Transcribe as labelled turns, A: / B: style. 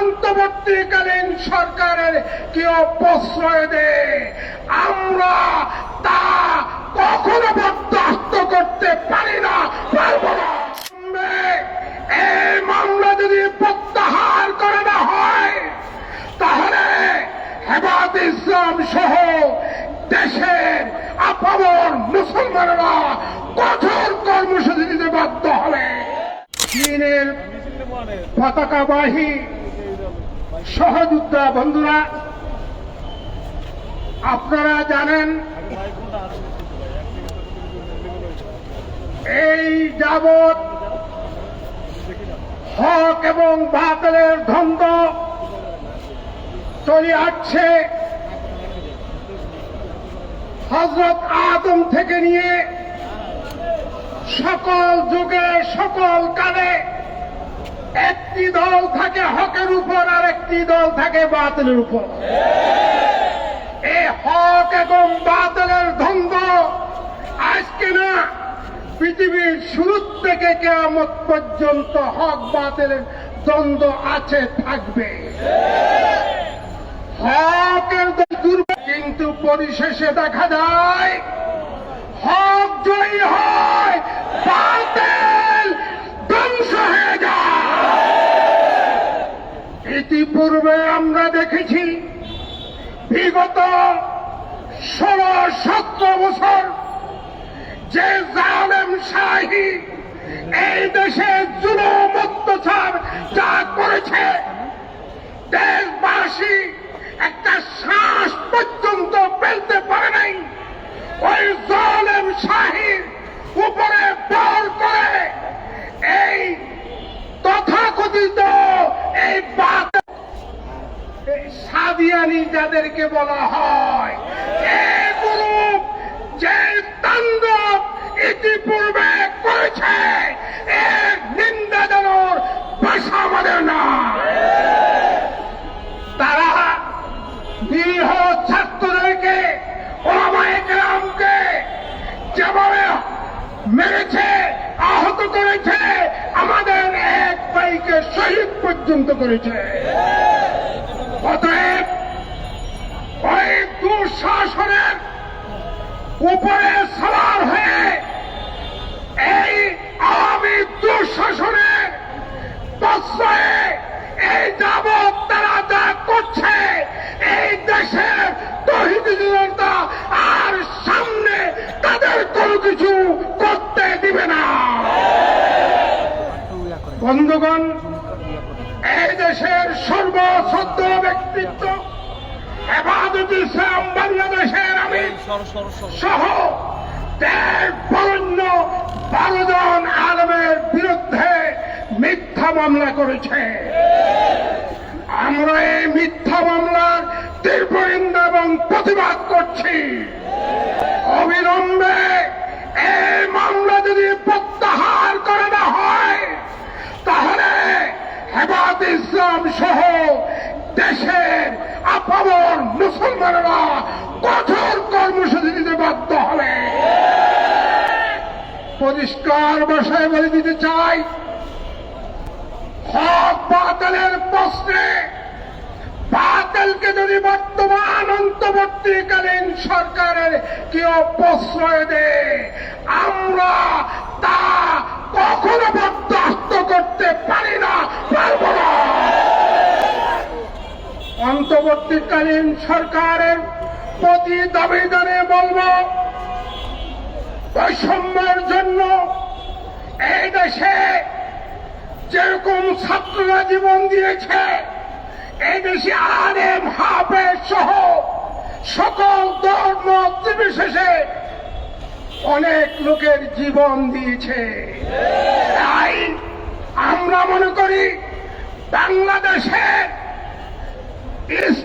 A: অন্তর্বর্তীকালীন সরকারের কেউ প্রশ্রয় দেয়। আমরা তা কখনো বরদাস্ত করতে পারি না, পারব না। এই মামলা যদি প্রত্যাহার করে না হয়, তাহলে হেফাজত ইসলাম সহ দেশের আপামর মুসলমানেরা কঠোর কর্মসূচি দিতে বাধ্য চীনের পতাকাবাহী সহযোদ্ধা বন্ধুরা, আপনারা জানেন এই যাবৎ হক এবং বাতিলের দ্বন্দ্ব চলে আসছে। হজরত আদম থেকে নিয়ে সকল যুগে, সকল কালে একটি দল থাকে হকের উপর আর একটি দল থাকে বাতিলের উপর। এই হক এবং বাতিলের দ্বন্দ্ব আজকে না পৃথিবীর শুরু থেকে কেয়ামত পর্যন্ত হক, বাতিলের দ্বন্দ্ব আছে, থাকবে। হকের কিন্তু পরিশেষে দেখা যায় হক জয়ী হয় ইতিপূর্বে আমরা দেখেছি বিগত ষোলো সতেরো বছর যে জালেম শাহী এই দেশে জুলুম অত্যাচার যা করেছে, দেশবাসী একটা শ্বাস পর্যন্ত ফেলতে পারে নাই ওই জালেম শাহীর উপরে বল করে এই তথাকথিত এই বাত এই সাদিয়ানি যাদেরকে বলা হয় এই গ্রুপ যে তাণ্ডব ইতিপূর্বে করেছে আমাদের না তারা ছাত্রদেরকে যেভাবে মেরেছে, আহত করেছে, আমাদের এক ভাইকে শহীদ পর্যন্ত করেছে। দুঃশাসনের উপরে সবার হয়ে এই আওয়ামী দুঃশাসনের প্রশ্রয়ে এই যাবৎ তারা যা করছে, এই দেশের তহিদি জনতা আর সামনে তাদের কোনো কিছু করতে দিবে না। বন্ধুগণ, এই দেশের সর্বশ্রদ্ধ ব্যক্তিত্ব হেফাজত ইসলাম বাংলাদেশের আমি সহ দেড় বরণ্য বারো জন আলমের বিরুদ্ধে মিথ্যা মামলা করেছে। আমরা এই মিথ্যা মামলার তীব্র নিন্দা এবং প্রতিবাদ করছি। অবিলম্বে এই মামলা যদি প্রত্যাহার করে না হয় তাহলে হেফাজত ইসলাম সহ দেশের আপামর মুসলমানেরা কঠোর কর্মসূচি দিতে বাধ্য হবে। পরিষ্কার ভাষায় বলে দিতে চাই, হক বাতিলের প্রশ্নে বাতিলকে যদি বর্তমান অন্তর্বর্তীকালীন সরকারের কেউ প্রশ্রয় দেয় আমরা তা কখনো বরদাস্ত করতে পারি না, পারব না। অন্তর্বর্তীকালীন সরকারের প্রতি দাবিদারে বলব, বৈষম্যের জন্য এই দেশে যেরকম ছাত্ররা জীবন দিয়েছে, এই দেশে আলেম, হাফেজ সহ সকল ধর্ম নির্বিশেষে অনেক লোকের জীবন দিয়েছে। আমরা মনে করি, বাংলাদেশের is